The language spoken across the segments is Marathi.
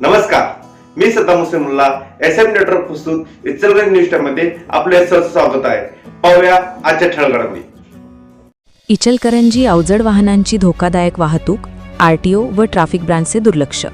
नमस्कार. मी Saddam Hussain S M network प्रस्तुत इचलगंज न्यूजमध्ये आपले सहर्ष स्वागत आहे. पाहूया आजच्या ठळगडामध्ये इचलकरंजी अवजड वाहनांची धोकादायक वाहतूक आरटीओ व ट्रॅफिक ब्रांचचे दुर्लक्ष.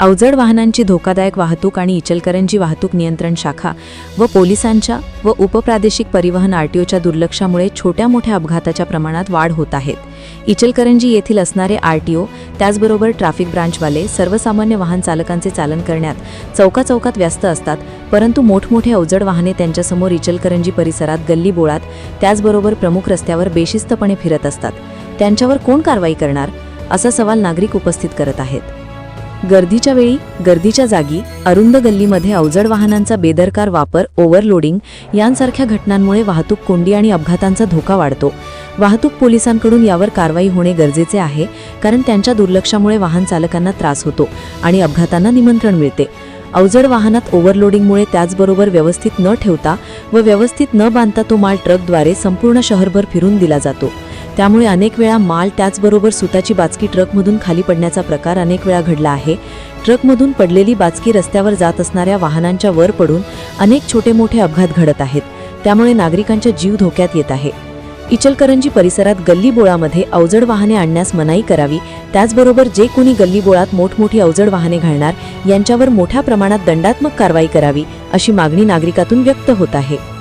अवजड वाहनांची धोकादायक वाहतूक आणि इचलकरंजी वाहतूक नियंत्रण शाखा व पोलिसांच्या व उपप्रादेशिक परिवहन आरटीओच्या दुर्लक्षामुळे छोट्या मोठ्या अपघाताच्या प्रमाणात वाढ होत आहेत इचलकरंजी येथील असणारे आरटीओ त्याचबरोबर ट्रॅफिक ब्रांचवाले सर्वसामान्य वाहन चालकांचे चालन करण्यात चौकाचौकात व्यस्त असतात परंतु मोठमोठे अवजड वाहने त्यांच्यासमोर इचलकरंजी परिसरात गल्लीबोळात त्याचबरोबर प्रमुख रस्त्यावर बेशिस्तपणे फिरत असतात. त्यांच्यावर कोण कारवाई करणार? असा सवाल नागरिक उपस्थित करत आहेत. गर्दीच्या वेळी गर्दीच्या जागी अरुंद गल्लीमध्ये अवजड वाहनांचा बेदरकार वापर ओव्हरलोडिंग यांसारख्या घटनांमुळे वाहतूक कोंडी आणि अपघातांचा धोका वाढतो. वाहतूक पोलिसांकडून यावर कारवाई होणे गरजेचे आहे कारण त्यांच्या दुर्लक्षामुळे वाहन चालकांना त्रास होतो आणि अपघातांना निमंत्रण मिळते. अवजड वाहनात ओव्हरलोडिंगमुळे त्याचबरोबर व्यवस्थित न ठेवता व व्यवस्थित न बांधता तो माल ट्रकद्वारे संपूर्ण शहरभर फिरून दिला जातो. त्यामुळे अनेक वेळा माल त्याचबरोबर सुताची बाचकी ट्रकमधून खाली पडण्याचा प्रकार अनेक वेळा घडला आहे. ट्रकमधून पडलेली बाचकी रस्त्यावर जात असणाऱ्या वाहनांच्या वर पडून अनेक छोटे मोठे अपघात घडत आहेत. त्यामुळे नागरिकांचा जीव धोक्यात येत आहे. इचलकरंजी परिसरात गल्लीबोळामध्ये अवजड वाहने आणण्यास मनाई करावी त्याचबरोबर जे कोणी गल्लीबोळात मोठमोठी अवजड वाहने घालणार यांच्यावर मोठ्या प्रमाणात दंडात्मक कारवाई करावी अशी मागणी नागरिकातून व्यक्त होत आहे.